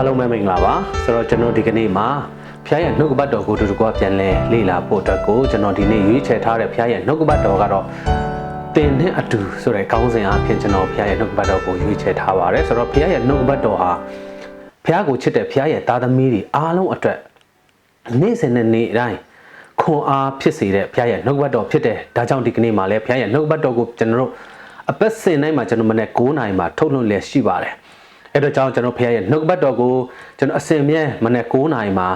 အားလုံးပဲမင်္ဂလာပါဆိုတော့ကျွန်တော်ဒီကနေ့မှာဖျားရဲ့နှုတ်ကပတ်တော်ကိုတူတူကပြန်လဲလေ့လာဖို့အတွက်ကိုကျွန်တော်ဒီနေ့ရွေးချယ်ထားတဲ့ဖျားရဲ့နှုတ်ကပတ်တော်ကတော့တင်နဲ့အတူဆိုတဲ့ခေါင်းစဉ်အဖြစ်ကျွန်တော်ဖျားရဲ့နှုတ်ကပတ်တော်ကိုရွေးချယ်ထားပါတယ်ဆိုတော့ဖျားရဲ့နှုတ်ကပတ်တော်ဟာဖျားကိုချစ်တဲ့ဖျားရဲ့သားသမီးတွေအားလုံးအတွက်နေ့စဉ်နဲ့နေ့တိုင်းခွန်အားဖြစ်စေတဲ့ဖျားရဲ့နှုတ်ကပတ်တော်ဖြစ်တယ်ဒါကြောင့်ဒီကနေ့မှာလဲဖျားရဲ့နှုတ်ကပတ်တော်ကိုကျွန်တော်တို့အပတ်စဉ်တိုင်းမှာကျွန်တော်မနေ့9နိုင်မှာထုတ်လွှင့်လည်ရှိပါတယ် အဲ့တော့ကြောင့်ကျွန်တော်ဖခင်ရဲ့နှုတ်ကပတ်တော်ကိုကျွန်တော်အစဉ်မြဲမနေ့9နာရီမှာ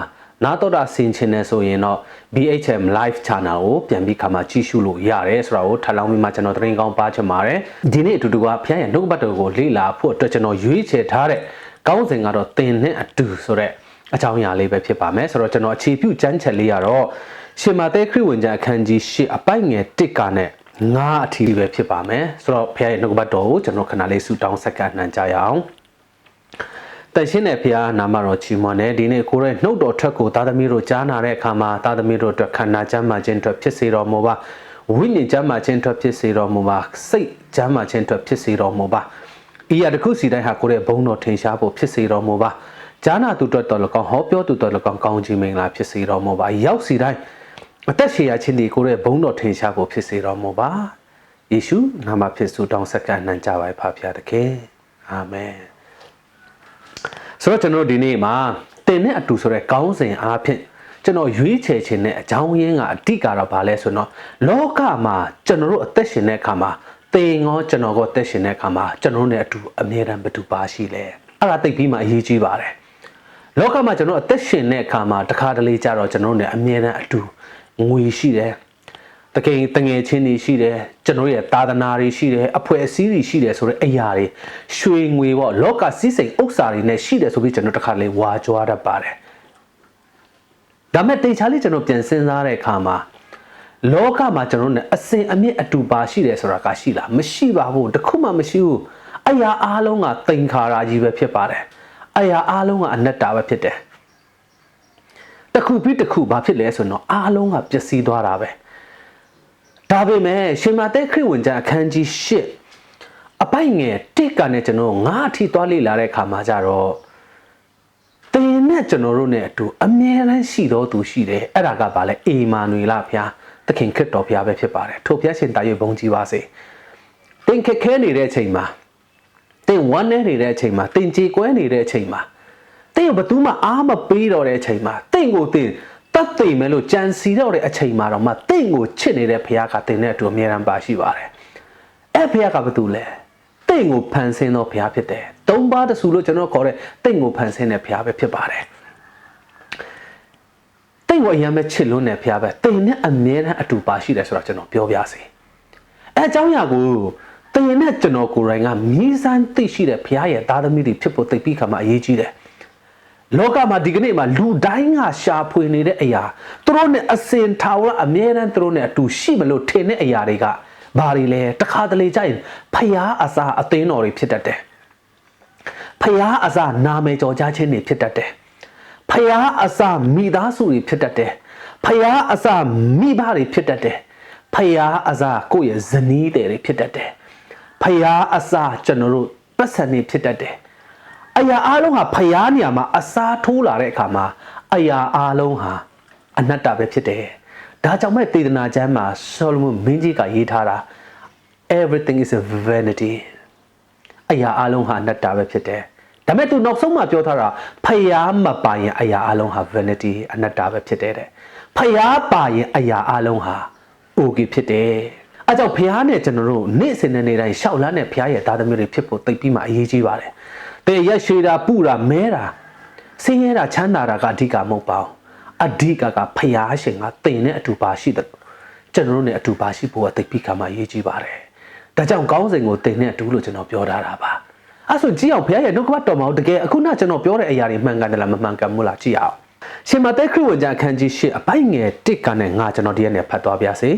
နာတော်တာဆင်ချင်နေဆိုရင်တော့ BHM Live Channel ကိုပြန်ပြီးခါမှကြည့်ရှုလို့ရတယ်ဆိုတာကိုထပ်လောင်းပြီးမှကျွန်တော်သတင်းကောင်းပါချင်ပါတယ်ဒီနေ့အတူတူကဖခင်ရဲ့နှုတ်ကပတ်တော်ကိုလေ့လာဖို့အတွက်ကျွန်တော်ရွေးချယ်ထားတဲ့ကောင်းစဉ်ကတော့သင်နဲ့အတူဆိုတဲ့အကြောင်းအရာလေးပဲဖြစ်ပါမယ်ဆိုတော့ကျွန်တော်အခြေပြုကျမ်းချက်လေးကတော့ရှင်မာသဲခရစ်ဝင်ကျမ်းအခန်းကြီး၈အပိုက်ငယ်၁ကနဲ့ငါအထီးပဲဖြစ်ပါမယ်ဆိုတော့ဖခင်ရဲ့နှုတ်ကပတ်တော်ကိုကျွန်တော်ခဏလေးဆူတောင်းဆက်ကနှံကြရအောင် တန်ရှင်းတဲ့ဖရားနာမတော်ချီးမွမ်းတယ်ဒီနေ့ကိုရဲ့နှုတ်တော်ထွက်ကိုသားသမီးတို့ကြားနာတဲ့အခါမှာသားသမီးတို့အတွက်ခန္ဓာကျမ်းမာခြင်းအတွက်ဖြစ်စေတော်မူပါဝိညာဉ်ကျမ်းမာခြင်းအတွက်ဖြစ်စေတော်မူပါစိတ်ကျမ်းမာခြင်းအတွက်ဖြစ်စေတော်မူပါဤရတစ်ခုစီတိုင်းဟာကိုရဲ့ဘုန်းတော်ထင်ရှားဖို့ဖြစ်စေတော်မူပါကြားနာသူတို့တော်လကောင်ဟောပြောသူတော်လကောင်ကောင်းချီးမင်္ဂလာဖြစ်စေတော်မူပါရောက်စီတိုင်းအသက်ရှည်ရခြင်းဒီကိုရဲ့ဘုန်းတော်ထင်ရှားဖို့ဖြစ်စေတော်မူပါယေရှုနာမဖြစ်စုတောင်းဆက်ကနှံကြပါဖပါတခင်အာမင် ဆိုတော့ကျွန်တော်တို့ဒီနေ့မှာတင်နဲ့အတူဆိုတဲ့ကောင်းစဉ်အားဖြင့်ကျွန်တော်ရွေးချယ်ခြင်းနဲ့အကြောင်းရင်းကအဓိကတော့ဘာလဲဆိုတော့လောကမှာကျွန်တော်တို့အသက်ရှင်တဲ့အခါမှာတင်ရောကျွန်တော်ကိုအသက်ရှင်တဲ့အခါမှာကျွန်တော်တို့ ਨੇ အတူအမြဲတမ်းဘယ်သူပါရှိလဲအဲ့ဒါသိပြီးမှအရေးကြီးပါတယ်လောကမှာကျွန်တော်အသက်ရှင်တဲ့အခါမှာတစ်ခါတလေကြတော့ကျွန်တော်တို့ ਨੇ အမြဲတမ်းအတူငွေရှိတယ် တကယ်တငယ်ချင်းတွေရှိတယ်ကျွန်တော်ရဲ့သာသနာတွေရှိတယ်အဖွဲ့အစည်းတွေရှိတယ်ဆိုတဲ့အရာတွေရွှေငွေပေါ့လောကစည်းစိမ်ဥစ္စာတွေနဲ့ရှိတယ်ဆိုပြီးကျွန်တော်တစ်ခါလေဝါကြွားတတ်ပါတယ်ဒါမဲ့တေချာလေးကျွန်တော်ပြန်စဉ်းစားတဲ့အခါမှာလောကမှာကျွန်တော်တို့ ਨੇ အစဉ်အမြင့်အတူပါရှိတယ်ဆိုတာကရှိလားမရှိပါဘူးတခုမှမရှိဘူးအရာအားလုံးကသင်္ခါရကြီးပဲဖြစ်ပါတယ်အရာအားလုံးကအနတ္တပဲဖြစ်တယ်တစ်ခုပြီးတစ်ခုဘာဖြစ်လဲဆိုတော့အားလုံးကပျက်စီးသွားတာပဲ ဒါပေမဲ့ရှင်မာသက်ခရစ်ဝင်ကျမ်းအခန်းကြီး၈အပိုက်ငယ်တစ်ကနဲ့ကျွန်တော်ငါးအထိသွားလေ့လာတဲ့ခါမှာကြတော့တင်နဲ့ကျွန်တော်တို့ ਨੇ အတူအမြဲတမ်းရှိတော်သူရှိတယ်အဲ့ဒါကဘာလဲအေမာနွေလဖျားသခင်ခရစ်တော်ဖျားပဲဖြစ်ပါတယ်ထို့ဖျားရှင်တာရွေဘုန်းကြီးပါစေတင်ခက်ခဲနေတဲ့အချိန်မှာတင်ဝမ်းနေနေတဲ့အချိန်မှာတင်ကြေကွဲနေတဲ့အချိန်မှာတင်ဘသူမှအားမပေးတော့တဲ့အချိန်မှာတင်ကိုတင် တတ်သိမယ်လို့ကြံစီတော့တဲ့အချိန်မှာတော့မှတင့်ကိုချစ်နေတဲ့ဖခင်ကတင်တဲ့အတူအမြဲတမ်းပါရှိပါတယ်။အဲ့ဖခင်ကဘာတူလဲ။တင့်ကိုဖန်ဆင်းသောဖခင်ဖြစ်တယ်။သုံးပါးတဆူလို့ကျွန်တော်ခေါ်တဲ့တင့်ကိုဖန်ဆင်းတဲ့ဖခင်ပဲဖြစ်ပါတယ်။တင့်ကိုအရင်ပဲချစ်လွန်းတဲ့ဖခင်ပဲတင်နဲ့အမြဲတမ်းအတူပါရှိတယ်ဆိုတော့ကျွန်တော်ပြောပြစီ။အဲအကြောင်းအရာကိုတင်နဲ့ကျွန်တော်ကိုယ်တိုင်ကမြည်စမ်းသိရှိတဲ့ဖခင်ရဲ့သားသမီးတွေဖြစ်ဖို့သိပြီးခါမှအရေးကြီးတယ်။ လောကမှာဒီကနေ့မှာလူတိုင်းကရှာဖွေနေတဲ့အရာသူတို့နဲ့အစင်ထာဝရအမြဲတမ်းသူတို့နဲ့အတူရှိမလို့ထင်တဲ့အရာတွေကဘာတွေလဲတခါတလေကြရင်ဖျားအစာအသင်းတော်တွေဖြစ်တတ်တယ်ဖျားအစာနာမည်ကျော်ကြားခြင်းတွေဖြစ်တတ်တယ်ဖျားအစာမိသားစုတွေဖြစ်တတ်တယ်ဖျားအစာမိဘတွေဖြစ်တတ်တယ်ဖျားအစာကိုယ့်ရဲ့ဇနီးတွေဖြစ်တတ်တယ်ဖျားအစာကျွန်တော်တို့ပတ်စံတွေဖြစ်တတ်တယ် အရာအလုံးဟာဖျားနေရာမှာအစားထိုးလာတဲ့အခါမှာအရာအလုံးဟာအနတ္တပဲဖြစ်တယ်။ဒါကြောင့်မဲ့တေသနာကျမ်းမှာဆောလမုန်မင်းကြီးကရေးထားတာ everything is a vanity အရာအလုံးဟာအနတ္တပဲဖြစ်တယ်။ဒါမဲ့သူနောက်ဆုံးမှပြောထားတာဖျားမပါရင်အရာအလုံးဟာ vanity အနတ္တပဲဖြစ်တယ်တဲ့။ဖျားပါရင်အရာအလုံးဟာ okay ဖြစ်တယ်။အဲကြောင့်ဖျားနဲ့ကျွန်တော်တို့နေ့စဉ်နဲ့နေ့တိုင်းရှောက်လန်းတဲ့ဖျားရဲ့သားသမီးတွေဖြစ်ဖို့သိပြီးမှအရေးကြီးပါတယ်။ တဲ့ရက်ရွှေတာပူတာမဲတာဆင်းရဲတာချမ်းသာတာကအဓိကမဟုတ်ပါဘူး။အဓိကကဖျားရှင်ကတင်နဲ့အတူပါရှိတယ်။ကျွန်တော်တို့နဲ့အတူပါရှိဖို့ကသိပြီးခါမှအရေးကြီးပါတယ်။ဒါကြောင့်ကောင်းစဉ်ကိုတင်နဲ့အတူလို့ကျွန်တော်ပြောထားတာပါ။အဲဆိုကြည့်အောင်ဘုရားရဲ့နှုတ်ကပတ်တော်မှာတကယ်အခုနကျွန်တော်ပြောတဲ့အရာတွေမှန်ကန်တယ်လားမမှန်ကန်ဘူးလားကြည့်အောင်။ရှင်မသက်ခရစ်ဝင်ကျမ်းအခန်းကြီး၈အပိုက်ငယ်၁ကနဲ့ငါကျွန်တော်ဒီရက်နဲ့ဖတ်သွားပြစေ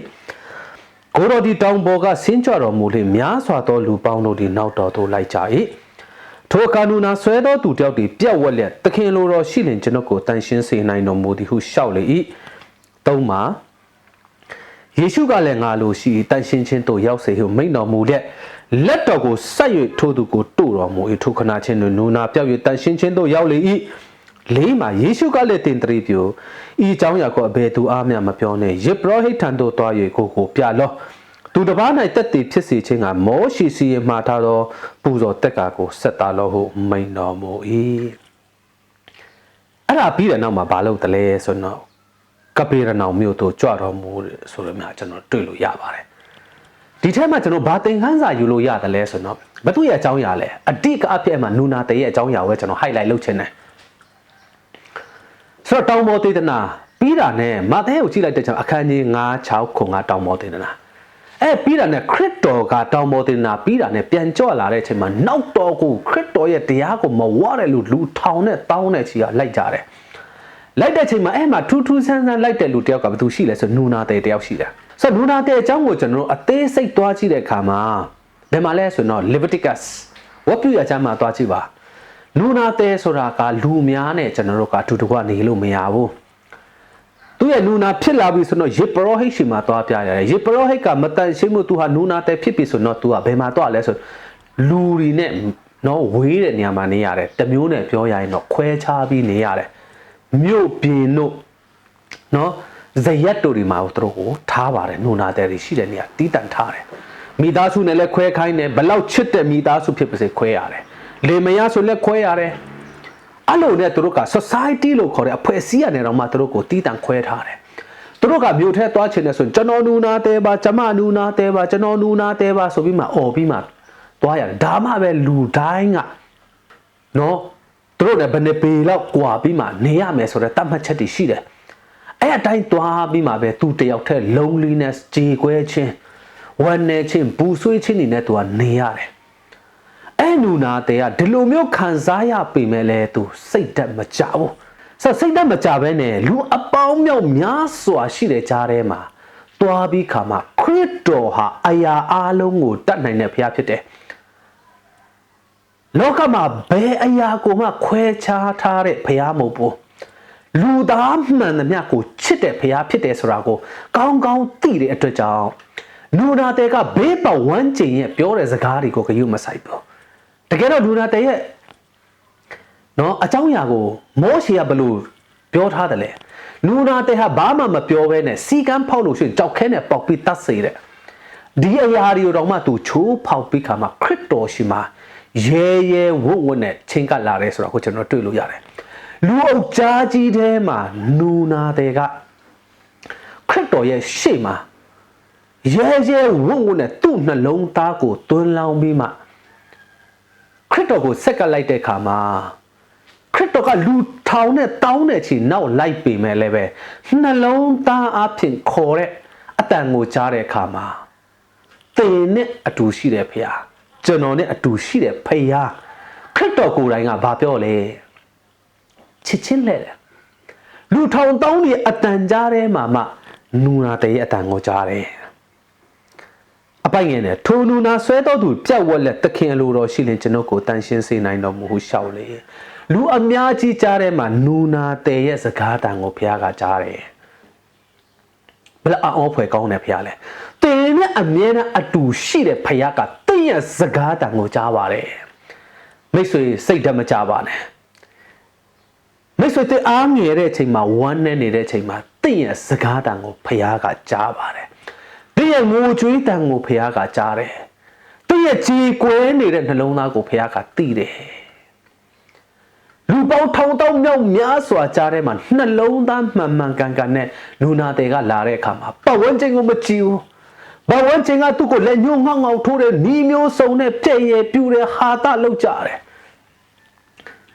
။ကိုတော်ဒီတောင်ပေါ်ကဆင်းကြတော်မူလေများစွာသောလူပေါင်းတို့ဒီနောက်တော်သို့လိုက်ကြ၏ ထိုအခါနူနာဆွဲသောသူတယောက်သည်ပြက်ဝက်လျက်သခင်လိုတော်ရှိလင်ကျွန်ုပ်ကိုတန်ရှင်းစေနိုင်တော်မူသည်ဟုရှောက်လေ၏သုံးမှာ ယေရှုကလည်းငါလိုရှိတန်ရှင်းချင်းတို့ရောက်စေဟုမိန့်တော်မူတဲ့လက်တော်ကိုဆက်၍ထိုးသူကိုတို့တော်မူ၏ထိုခဏချင်းတွင်နူနာပြောက်၍တန်ရှင်းချင်းတို့ရောက်လေ၏လေးမှာယေရှုကလည်းတင်တရီပြိုဤเจ้าရာကိုအဘယ်သူအားမျှမပြောနဲ့ယေဘရဟိတ်ထံသို့တွား၍ကိုကိုပြလော့ သူတစ်ပါး၌တက်တည်ဖြစ်စေခြင်းကမောရှိစီရမှာထားသောပူဇော်တက်ကာကိုဆက်တာလို့ဟုမိန်တော်မူ၏အဲ့ဒါပြီးတဲ့နောက်မှာဘာလုပ်တလဲဆိုတော့ကပေရနောင်မြို့သို့ကြွတော်မူဆိုရမြကျွန်တော်တွေ့လို့ရပါတယ်ဒီထက်မှကျွန်တော်ဘာသင်ခန်းစာယူလို့ရတယ်လဲဆိုတော့ဘသူရဲ့အကြောင်းအရာလဲအတိတ်အဖြစ်မှာနူနာတရဲ့အကြောင်းအရာကိုကျွန်တော် highlight လုပ်ချင်တယ်ဆိုတော့တောင်ပေါ်သေဒနာပြီးတာနဲ့မာသဲကိုကြည့်လိုက်တဲ့ကြောင့်အခန်းကြီး9 6ခု9တောင်ပေါ်သေဒနာ အဲပြီးတာနဲ့ခရစ်တော်ကတောင်ပေါ်သေဒနာပြီးတာနဲ့ပြန်ကြွလာတဲ့အချိန်မှာနောက်တော်ကိုခရစ်တော်ရဲ့တရားကိုမဝရလို့လူထောင်နဲ့တောင်းတဲ့ချီကလိုက်ကြတယ်လိုက်တဲ့ချိန်မှာအဲ့မှာထူးထူးဆန်းဆန်းလိုက်တဲ့လူတယောက်ကဘယ်သူရှိလဲဆိုနူနာတဲ့တယောက်ရှိတယ်ဆိုတော့နူနာတဲ့အကြောင်းကိုကျွန်တော်တို့အသေးစိတ်သွားကြည့်တဲ့အခါမှာဘယ်မှာလဲဆိုတော့ Leviticus ဝတ်ပြုရကျမ်းမှာသွားကြည့်ပါနူနာတဲ့ဆိုတာကလူများနဲ့ကျွန်တော်တို့ကအတူတကွနေလို့မရဘူး သူရဲ့နူနာဖြစ်လာပြီဆိုတော့ယေပရောဟိတ်ရှိမှာသွားပြရတယ်ယေပရောဟိတ်ကမတန်ရှင်းမှုသူဟာနူနာတဲ့ဖြစ်ပြီဆိုတော့သူကဘယ်မှာသွားလဲဆိုလူတွေနဲ့နော်ဝေးတဲ့နေရာမှာနေရတယ်တမျိုးနဲ့ပြောရရင်တော့ခွဲခြားပြီးနေရတယ်မြို့ပြင်တို့နော်ဇရက်တို့ဒီမှာသူတို့ကိုထားပါတယ်နူနာတဲ့တွေရှိတဲ့နေရာတီးတန့်ထားတယ်မိသားစုနဲ့လည်းခွဲခိုင်းတယ်ဘလောက်ချစ်တဲ့မိသားစုဖြစ်ပါစေခွဲရတယ်လေမယားဆိုလည်းခွဲရတယ် အဲ့လိုနဲ့သူတို့က society လို့ခေါ်တဲ့အဖွဲ့အစည်းအနေနဲ့တော့မှသူတို့ကိုတီးတန့်ခွဲထားတယ်သူတို့ကမြို့ထဲသွားချင်တယ်ဆိုရင်ကျွန်တော်နူနာတဲပါကျမနူနာတဲပါကျွန်တော်နူနာတဲပါဆိုပြီးမှអော်ပြီးမှသွားရတယ်ဒါမှပဲလူတိုင်းကနော်သူတို့လည်းဘယ်နှပေလောက်ကွာပြီးမှနေရမယ်ဆိုတော့တတ်မှတ်ချက်တွေရှိတယ်အဲ့အတိုင်းသွားပြီးမှပဲသူတယောက်တည်း loneliness ကြေကွဲခြင်းဝမ်းနေခြင်းပူဆွေးခြင်းတွေနဲ့သူကနေရတယ် အဲ့နူနာတဲ့ကဒီလိုမျိုးခံစားရပေမဲ့လည်းသူစိတ်သက်မကြဘူးဆက်စိတ်သက်မကြဘဲနဲ့လူအပေါင်းမြောက်များစွာရှိတဲ့ကြားထဲမှာတွားပြီးခါမှာခရစ်တော်ဟာအရာအလုံးကိုတတ်နိုင်တဲ့ဘုရားဖြစ်တယ်လောကမှာဘယ်အရာကိုမှခွဲခြားထားတဲ့ဘုရားမဟုတ်ဘူးလူသားမှန်သမျှကိုချစ်တဲ့ဘုရားဖြစ်တယ်ဆိုတာကိုကောင်းကောင်းသိတဲ့အတွက်ကြောင့်နူနာတဲကဘေးပဝန်းကျင်ရဲ့ပြောတဲ့စကားတွေကိုဂရုမစိုက်ဘူး တကယ်တော့လူနာတရဲ့နော်အကြောင်းအရာကိုမောရှေကဘလို့ပြောထားတယ်လေလူနာတဟာဘာမှမပြောဘဲနဲ့စီကန်းဖောက်လို့ရှိရင်ကြောက်ခဲနဲ့ပေါက်ပြီးတတ်စေတဲ့ဒီအရာတွေကိုတော့မှသူချိုးဖောက်ပြီးခါမှာခရစ်တော်ရှိမှာရဲရဲဝုတ်ဝုတ်နဲ့ချင်းကလာတယ်ဆိုတော့ကိုကျွန်တော်တွေ့လို့ရတယ်လူအုပ်ကြားကြီးထဲမှာလူနာတဲ့ကခရစ်တော်ရဲ့ရှေ့မှာရဲရဲဝုတ်ဝုတ်နဲ့သူ့နှလုံးသားကိုတွန်းလောင်းပြီးမှ ခရစ်တော်ကိုဆက်ကပ်လိုက်တဲ့အခါမှာခရစ်တော်ကလူထောင်နဲ့တောင်းတဲ့ချီနောက်လိုက်ပေမဲ့လည်းပဲနှလုံးသားအဖြစ်ခေါ်တဲ့အတန်ကိုကြားတဲ့အခါမှာသင်နဲ့အတူရှိတဲ့ဖခင်ကျွန်တော်နဲ့အတူရှိတဲ့ဖခင်ခရစ်တော်ကိုယ်တိုင်ကဘာပြောလဲချစ်ချင်းလဲတယ်လူထောင်တောင်းနေအတန်ကြားထဲမှာမှနူနာတရဲ့အတန်ကိုကြားတယ်အ ပိုင်ငယ်နဲ့ထိုနူနာဆွဲတော်သူပြက်ဝက်လက်သခင်အလိုတော်ရှိရင်ကျွန်ုပ်ကိုတန်ရှင်းစေနိုင်တော်မူဟုရှောက်လေလူအများကြီးကြားထဲမှာနူနာတဲ့ရဲ့စကားတန်ကိုဘုရားကကြားတယ်ဘယ်အောင်ဖွယ်ကောင်းတယ်ဘုရားလဲတင်နဲ့အမြဲတမ်းအတူရှိတဲ့ဘုရားကတင့်ရဲ့စကားတန်ကိုကြားပါတယ်မိတ်ဆွေစိတ်ဓာတ်မကြပါနဲ့မိတ်ဆွေတဲ့အားငယ်တဲ့အချိန်မှာဝမ်းနဲ့နေတဲ့အချိန်မှာတင့်ရဲ့စကားတန်ကိုဘုရားကကြားပါတယ် တင့်ရဲ့ငိုကြွေးတန်ကိုဘုရားကကြားတယ်တင့်ရဲ့ကြေကွဲနေတဲ့နှလုံးသားကိုဘုရားကသိတယ်လူပေါင်းထောင်တောင်းမြောက်များစွာကြားထဲမှာနှလုံးသားမှန်မှန်ကန်ကန်နဲ့လူနာတွေကလာတဲ့အခါမှာပတ်ဝန်းကျင်ကိုမကြည့်ဘူးဘဝန်းကျင်ကသူ့ကိုလက်ညှိုးငေါငေါထိုးတဲ့နီးမျိုးစုံနဲ့ပြည့်ရပြူတဲ့ဟာတလောက်ကြတယ်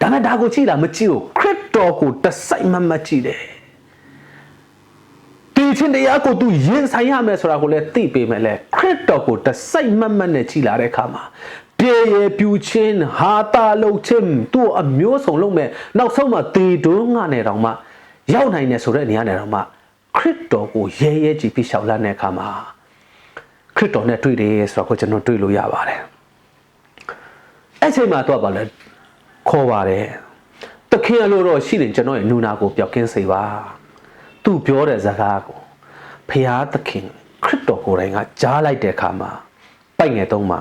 ဒါနဲ့ဒါကိုကြည့်တာမကြည့်ဘူးခရစ်တော်ကိုတစိုက်မမကြည့်တယ်ဒီ ချင်းတရားကိုသူရင်ဆိုင်ရမယ်ဆိုတာကိုလည်းသိပေမဲ့လည်းခရစ်တော်ကိုတစိုက်မမနဲ့ကြည်လာတဲ့အခါမှာပြေရပြူချင်းဟာတာလုံချင်းသူ့အမျိုးစုံလုံးမဲ့နောက်ဆုံးမှတေတွန်းငါနဲ့တောင်မှရောက်နိုင်တယ်ဆိုတဲ့နေရာနဲ့တောင်မှခရစ်တော်ကိုရဲရဲကြည့်ပြီးရှောက်လန်းတဲ့အခါမှာခရစ်တော်နဲ့တွေ့တယ်ဆိုတော့ကိုကျွန်တော်တွေ့လို့ရပါတယ်အဲ့ချိန်မှာတော့ဗာလဲခေါ်ပါတယ်တခင်အလိုတော့ရှိတယ်ကျွန်တော်ရဲ့နူနာကိုပျောက်ကင်းစေပါ သူပြောတဲ့စကားကိုဖျားသခင်ခရစ်တော်ကိုယ်တိုင်ကကြားလိုက်တဲ့အခါမှာပိုက်ငယ်သုံးမှာ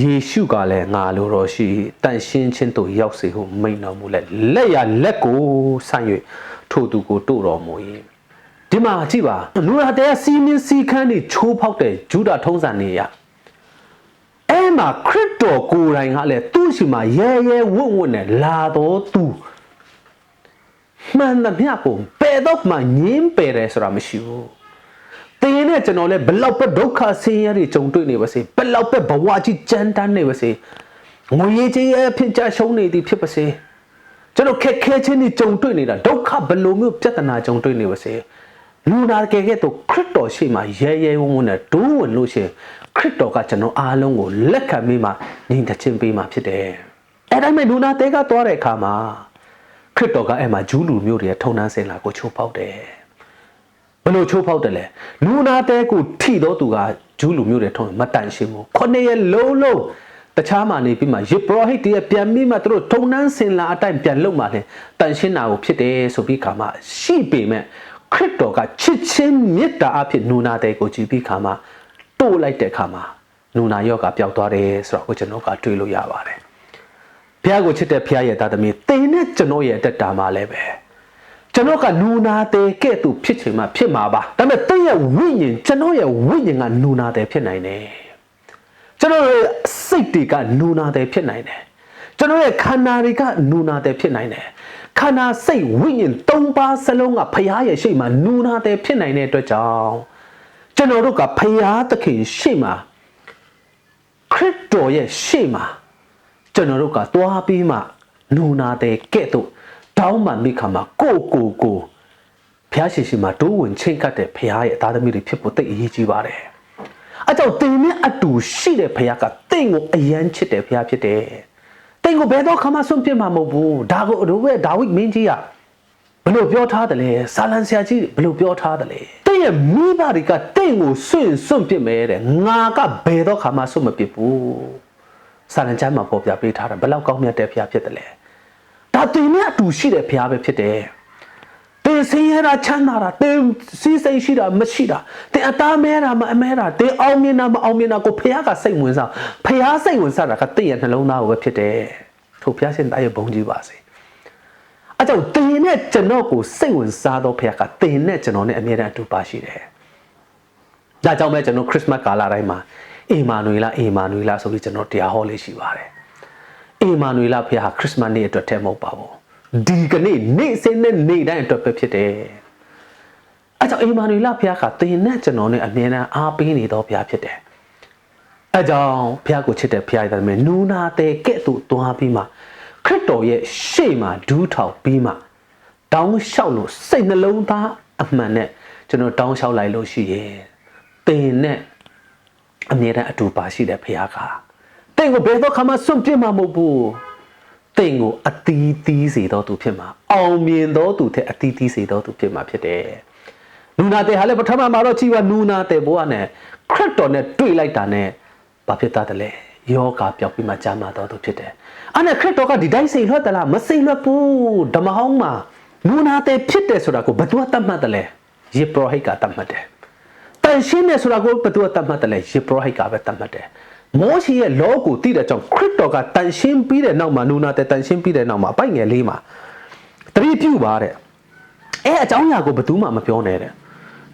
ယေရှုကလည်းငါလိုတော်ရှိတန်ရှင်းချင်းတို့ရောက်စေဟုမိန်တော်မူလက်လက်ရလက်ကိုဆန့်၍ထိုသူကိုတို့တော်မူ၏ဒီမှာကြည့်ပါလူရာတဲ့စီမင်းစီခန်းတွေချိုးဖောက်တဲ့ဂျူဒထုံးစံတွေရအဲ့မှာခရစ်တော်ကိုယ်တိုင်ကလည်းသူ့ရှိမှာရဲရဲဝွတ်ဝွတ်နဲ့လာတော်သူ မှန်သမျှကိုပယ်တော့မှငင်းပယ်တယ်ဆိုတာမရှိဘူးတင်းနဲ့ကျွန်တော်လည်းဘလောက်ပဲဒုက္ခဆင်းရဲတွေကြုံတွေ့နေပါစေဘလောက်ပဲဘဝကြီးကြမ်းတမ်းနေပါစေငွေကြေးအဖြစ်ကြရှုံးနေသည်ဖြစ်ပါစေကျွန်တော်ခက်ခဲချင်းတွေကြုံတွေ့နေတာဒုက္ခဘယ်လိုမျိုးပြဿနာကြုံတွေ့နေပါစေလူနာကယ်ကဲ့သို့ခရစ်တော်ရှိမှရဲရဲဝံ့ဝံ့နဲ့ဒိုးဝင်လို့ရှိရင်ခရစ်တော်ကကျွန်တော်အားလုံးကိုလက်ခံပြီးမှညီတချင်းပေးမှဖြစ်တယ်အဲ့တိုင်းမဲ့လူနာတဲကသွားတဲ့အခါမှာ ခရစ်တော်ကအဲ့မှာဂျူးလူမျိုးတွေထုံနှန်းစင်လာကိုချိုးပေါက်တယ်ဘယ်လိုချိုးဖောက်တယ်လဲလူနာတဲကိုထိတော့သူကဂျူးလူမျိုးတွေထုံမတန်ရှင်းဘူးခொနှစ်ရက်လုံးလုံးတခြားမှနေပြီးမှယေဘရဟိတ်တည်းပြန်ပြီးမှသူတို့ထုံနှန်းစင်လာအတိုင်းပြန်လုံမှလည်းတန်ရှင်းတာကိုဖြစ်တယ်ဆိုပြီးခါမှရှိပေမဲ့ခရစ်တော်ကချစ်ချင်းမေတ္တာအဖြစ်နူနာတဲကိုကြည်ပြီးခါမှတိုးလိုက်တဲ့ခါမှာနူနာယောဂပျောက်သွားတယ်ဆိုတော့ကိုကျွန်တော်ကတွေးလို့ရပါတယ် ဘုရားကိုချစ်တဲ့ဘုရားရဲ့သားသမီးတင်နဲ့ကျွန်တော်ရဲ့အသက်တာမှာလည်းပဲကျွန်တော်ကနူနာတဲ့ကဲ့သို့ဖြစ်ချင်မှဖြစ်မှာပါဒါပေမဲ့တင့်ရဲ့ဝိညာဉ်ကျွန်တော်ရဲ့ဝိညာဉ်ကနူနာတဲ့ဖြစ်နိုင်တယ်ကျွန်တော်ရဲ့စိတ်တွေကနူနာတဲ့ဖြစ်နိုင်တယ်ကျွန်တော်ရဲ့ခန္ဓာတွေကနူနာတဲ့ဖြစ်နိုင်တယ်ခန္ဓာစိတ်ဝိညာဉ်သုံးပါးစလုံးကဖရားရဲ့ရှိမှနူနာတဲ့ဖြစ်နိုင်တဲ့အတွက်ကြောင့်ကျွန်တော်တို့ကဖရားသခင်ရှိမှခရစ်တော်ရဲ့ရှေ့မှာ ကျွန်တော်တို့ကသွားပြီးမှနူနာတဲ့ကဲ့သို့တောင်းပန်မိခါမှာကိုကိုကိုဖျားရှင်ရှင်မှာဒိုးဝင်ချိန်ကတ်တဲ့ဖျားရဲ့အသားသမီးတွေဖြစ်ဖို့တိတ်အရေးကြီးပါတယ်။အကြောင်းတင်နဲ့အတူရှိတဲ့ဖျားကတင့်ကိုအယမ်းချစ်တဲ့ဖျားဖြစ်တယ်။တင့်ကိုဘယ်တော့ခမှဆွန့်ပြစ်မှာမဟုတ်ဘူး။ဒါကိုအတို့ရဲ့ဒါဝိဒ်မင်းကြီးကဘလို့ပြောထားတယ်လဲ။ဆာလန်ဆရာကြီးဘလို့ပြောထားတယ်လဲ။တင့်ရဲ့မိဘတွေကတင့်ကိုဆွန့်ဆွန့်ပြစ်မယ်တဲ့။ငါကဘယ်တော့ခမှဆွန့်မပြစ်ဘူး။ ဆာလန်ကျမ်းမှာပေါ်ပြပေးထားတာဘလောက်ကောင်းမြတ်တဲ့ဖျားဖြစ်တယ်လဲ။ဒါတင်နဲ့အတူရှိတဲ့ဖျားပဲဖြစ်တယ်။တင်စင်းရတာချမ်းသာတာတင်စီးစိမ်ရှိတာမရှိတာတင်အသားမဲတာမအမဲတာတင်အောင်မြင်တာမအောင်မြင်တာကိုဖះကစိတ်ဝင်စားဖះစိတ်ဝင်စားတာကတင့်ရဲ့နှလုံးသားကိုပဲဖြစ်တယ်ထို့ဖះရှင်သားရဲ့ဘုန်းကြီးပါစေအဲကြောင့်တင်နဲ့ကျွန်တော်ကိုစိတ်ဝင်စားတော့ဖះကတင်နဲ့ကျွန်တော်နဲ့အမြဲတမ်းအတူပါရှိတယ်ဒါကြောင့်ပဲကျွန်တော်ခရစ်စမတ်ကာလတိုင်းမှာ အေမာနွေလာအေမာနွေလာဆိုပြီးကျွန်တော်တရားဟောလေးရှိပါတယ်အေမာနွေလာဖះခရစ်စမတ်နေ့အတွက်ထဲမဟုတ်ပါဘူးဒီကနေ့နေ့စဉ်နဲ့နေ့တိုင်းအတွက်ပဲဖြစ်တယ်အဲကြောင့်အေမာနွေလဘုရားကသင်နဲ့ကျွန်တော်နဲ့အမြဲတမ်းအားပေးနေတော့ဘုရားဖြစ်တယ်အဲကြောင့်ဘုရားကိုချစ်တဲ့ဘုရားရဲ့တမန်နူနာတဲ့ကဲ့သို့တွားပြီးမှခရစ်တော်ရဲ့ရှေ့မှာဒူးထောက်ပြီးမှတောင်းလျှောက်လို့စိတ်နှလုံးသားအမှန်နဲ့ကျွန်တော်တောင်းလျှောက်လိုက်လို့ရှိရင်သင်နဲ့ အမြဲတမ်းအတူပါရှိတဲ့ဘုရားကသင်ကိုဘယ်တော့မှစွန့်ပြစ်မှာမဟုတ်ဘူးသင်ကိုအတီးတီးစေတော်သူဖြစ်မှာအောင်မြင်တော်သူတဲ့အတီးတီးစေတော်သူဖြစ်မှာဖြစ်တယ်။နူနာတဲ့ဟာလည်းပထမမှာတော့ကြည်ဝနူနာတဲ့ဘဝနဲ့ခရစ်တော်နဲ့တွေ့လိုက်တာနဲ့ဘာဖြစ်သားတယ်လဲ။ယောဂပျောက်ပြီးမှကြာမှာတော်သူဖြစ်တယ်။အဲ့နဲ့ခရစ်တော်ကဒီတိုင်းစိတ်လွှတ်သလားမစိတ်လွှတ်ဘူးဓမ္မဟောင်းမှာနူနာတဲ့ဖြစ်တယ်ဆိုတာကိုဘယ်သူကတတ်မှတ်တယ်လဲ။ယေဘရဟိတ်ကတတ်မှတ်တယ်။ တန်ရှင်းတယ်ဆိုတာကိုဘယ်သူကတတ်မှတ်တယ်လဲ။ယေဘရဟိတ်ကပဲတတ်မှတ်တယ်။မောရှိရဲ့လောကိုတည်တဲ့ကြောင့်ခရစ်တော်ကတန်ရှင်းပြီးတဲ့နောက်မှာနူနာတဲ့တန်ရှင်းပြီးတဲ့နောက်မှာအပိုက်ငယ်လေးမှာတတိပြုပါတဲ့အဲအကြောင်းအရာကိုဘယ်သူမှမပြောနဲ့တဲ့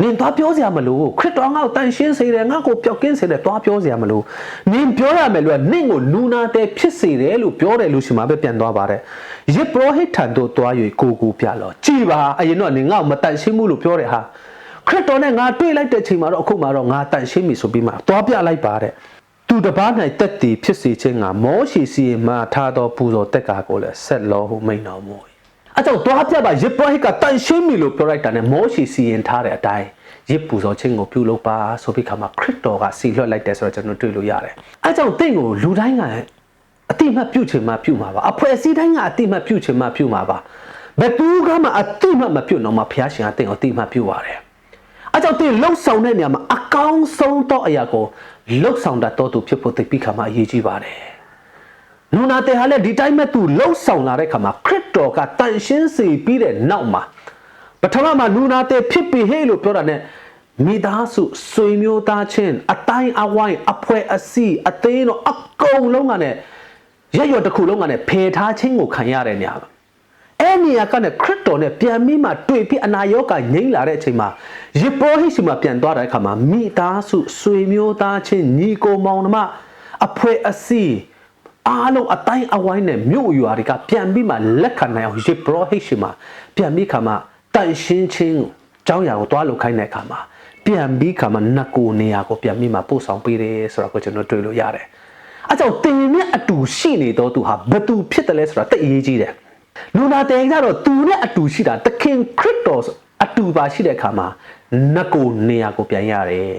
နင်သွားပြောစရာမလိုခရစ်တော်ငါ့ကိုတန်ရှင်းစေတယ်ငါ့ကိုပျောက်ကင်းစေတယ်သွားပြောစရာမလိုနင်ပြောရမယ်လို့နင့်ကိုနူနာတဲ့ဖြစ်စေတယ်လို့ပြောတယ်လို့ရှိမှပဲပြန်သွားပါတယ်ယေဘရဟိတ်ထံသို့သွား၍ကိုကိုပြလောကြည်ပါအရင်တော့နင်ငါ့ကိုမတန်ရှင်းဘူးလို့ပြောတယ်ဟာ ခရစ်တော်နဲ့ငါတွေ့လိုက်တဲ့ချိန်မှာတော့အခုမှတော့ငါတန်ရှင်းပြီဆိုပြီးမှသွားပြလိုက်ပါတဲ့သူတပား၌တက်တည်ဖြစ်စေခြင်းကမောရှိစီမှထားသောပူဇော်တက်ကာကိုလည်းဆက်လောဟုမိန်တော်မူ၏အကြောင်းသွားပြပါရစ်ပဟိကတန်ရှင်းပြီလို့ပြောလိုက်တာနဲ့မောရှိစီရင်ထားတဲ့အတိုင်းရစ်ပူဇော်ခြင်းကိုပြုလုပ်ပါဆိုပြီးခါမှာခရစ်တော်ကစီလွှတ်လိုက်တယ်ဆိုတော့ကျွန်တော်တွေ့လို့ရတယ်အဲကြောင့်တင့်ကိုလူတိုင်းကအတိမတ်ပြုချင်မှပြုမှာပါအဖွဲ့အစည်းတိုင်းကအတိမတ်ပြုချင်မှပြုမှာပါဘယ်သူကမှအတိမတ်မပြုတ်တော့မှဘုရားရှင်ကတင့်ကိုအတိမတ်ပြုပါတယ် အဲကြောင့်တင်လှုပ်ဆောင်တဲ့နေရာမှာအကောင်းဆုံးသောအရာကိုလှုပ်ဆောင်တတ်တော်သူဖြစ်ဖို့သိပြီးခါမှအရေးကြီးပါတယ်။နူနာတေဟာလည်းဒီတိုင်းမဲ့သူလှုပ်ဆောင်လာတဲ့ခါမှာခရစ်တော်ကတန်ရှင်းစေပြီးတဲ့နောက်မှာပထမမှာနူနာတေဖြစ်ပြီးဟဲ့လို့ပြောတာ ਨੇ မိသားစုဆွေမျိုးသားချင်းအတိုင်းအဝိုင်းအဖွဲအစီအသေးတော့အကုန်လုံးကနဲ့ရက်ရွက်တစ်ခုလုံးကနဲ့ဖယ်ထားခြင်းကိုခံရတဲ့နေရာမှာအဲ့နေရာကနဲ့ခရစ်တော်နဲ့ပြန်ပြီးမှတွေ့ပြီးအနာရောဂါငြိမ့်လာတဲ့အချိန်မှာ ယေဘရဟိရှိမှပြန်သွားတဲ့အခါမှာမိသားစုဆွေမျိုးသားချင်းညီကိုမောင်နှမအဖွဲအစီအားလုံးအတိုင်းအဝိုင်းနဲ့မြို့ရွာတွေကပြန်ပြီးမှလက်ခံနိုင်အောင်ယေဘရဟိရှိမှပြန်ပြီးခါမှတန်ရှင်းချင်းကိုเจ้าရာကိုတွားလို့ခိုင်းတဲ့အခါမှာပြန်ပြီးခါမှနတ်ကိုနေရာကိုပြန်ပြီးမှပို့ဆောင်ပေးတယ်ဆိုတော့ကိုကျွန်တော်တွေ့လို့ရတယ်။အဲကြောင့်တင်နဲ့အတူရှိနေတော့သူဟာဘသူဖြစ်တယ်လဲဆိုတာတိတ်အရေးကြီးတယ်။လူနာတယ်ကြတော့သူနဲ့အတူရှိတာသခင်ခရစ်တော်အတူပါရှိတဲ့အခါမှာ နတ်ကိုနေရာကိုပြန်ရတယ်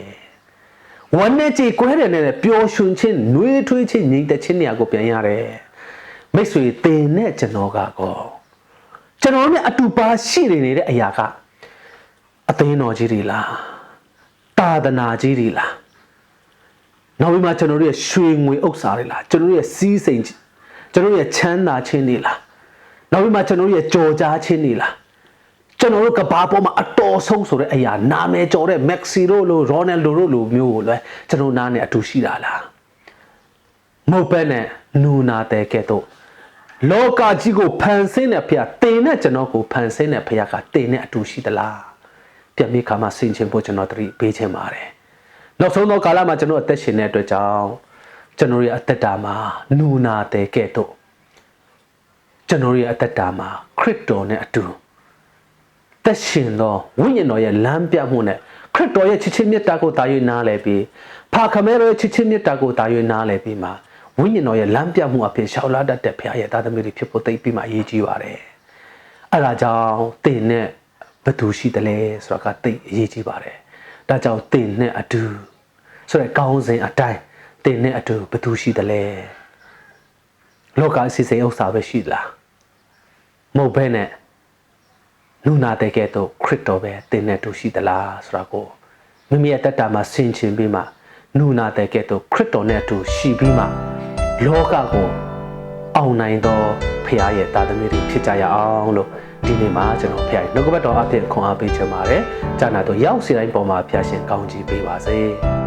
။ဝမ်းနဲ့ကြည်ကွဲတယ်နဲ့ပျော်ရွှင်ခြင်းနှွေးထွေးခြင်းငြိမ်သက်ခြင်းနေရာကိုပြန်ရတယ်။မိတ်ဆွေတင်နဲ့ကျွန်တော်ကကောကျွန်တော်နဲ့အတူပါရှိနေနေတဲ့အရာကအသိတော်ကြီးတွေလားတာသနာကြီးတွေလားနောက်ပြီးမှကျွန်တော်တို့ရဲ့ရွှေငွေဥစ္စာတွေလားကျွန်တော်တို့ရဲ့စီးစိမ်ကျွန်တော်တို့ရဲ့ချမ်းသာခြင်းတွေလားနောက်ပြီးမှကျွန်တော်တို့ရဲ့ကြော်ကြားခြင်းတွေလား ကျွန်တော်တို့ကဘာပေါ်မှာအတော်ဆုံးဆိုတဲ့အရာနာမည်ကျော်တဲ့မက်ဆီရိုလိုရောနယ်လိုတို့လိုမျိုးကိုလည်းကျွန်တော်နားနဲ့အတူရှိတာလားမဟုတ်ပဲနဲ့နူနာတဲ့ကဲ့သို့လောကကြီးကိုဖန်ဆင်းတဲ့ဖခင်တင်နဲ့ကျွန်တော်ကိုဖန်ဆင်းတဲ့ဖခင်ကတင်နဲ့အတူရှိသလားပြန်ပြီးခါမှဆင်ခြင်ဖို့ကျွန်တော်တတိပေးခြင်းပါတယ်နောက်ဆုံးသောကာလမှာကျွန်တော်အသက်ရှင်တဲ့အတွက်ကြောင့်ကျွန်တော်ရဲ့အသက်တာမှာနူနာတဲ့ကဲ့သို့ကျွန်တော်ရဲ့အသက်တာမှာခရစ်တော်နဲ့အတူ သက်ရှင်သောဝိညာဉ်တော်ရဲ့လမ်းပြမှုနဲ့ခရစ်တော်ရဲ့ချစ်ချင်းမြတ်တာကိုတာ၍နားလည်ပြီးဖာခမဲတော်ရဲ့ချစ်ချင်းမြတ်တာကိုတာ၍နားလည်ပြီးမှာဝိညာဉ်တော်ရဲ့လမ်းပြမှုအဖြစ်ရှောက်လာတတ်တဲ့ဖခင်ရဲ့သားသမီးတွေဖြစ်ဖို့သိပြီးမှအရေးကြီးပါတယ်။အဲဒါကြောင့်တင်နဲ့ဘသူရှိတယ်လဲဆိုတာကသိအရေးကြီးပါတယ်။ဒါကြောင့်တင်နဲ့အတူဆိုတဲ့ကောင်းစဉ်အတိုင်းတင်နဲ့အတူဘသူရှိတယ်လဲ။လောကအစီအစဉ်ဥစ္စာပဲရှိလား။မဟုတ်ဘဲနဲ့ နုနာတဲ့ကဲ့သို့ခရစ်တော်ပဲတင်နဲ့တူရှိသလားဆိုတာကိုမိမိရဲ့တက်တာမှာဆင်ခြင်ပြီးမှနုနာတဲ့ကဲ့သို့ခရစ်တော်နဲ့အတူရှိပြီးမှလောကကိုအောင်နိုင်သောဖခင်ရဲ့တာသမီတွေဖြစ်ကြရအောင်လို့ဒီနေ့မှာကျွန်တော်ဖခင်နှုတ်ကပတ်တော်အဖြစ်ခွန်အားပေးချင်ပါတယ်။ဂျာနာတို့ရောက်စီတိုင်းပေါ်မှာဖခင်ရှင်ကောင်းချီးပေးပါစေ။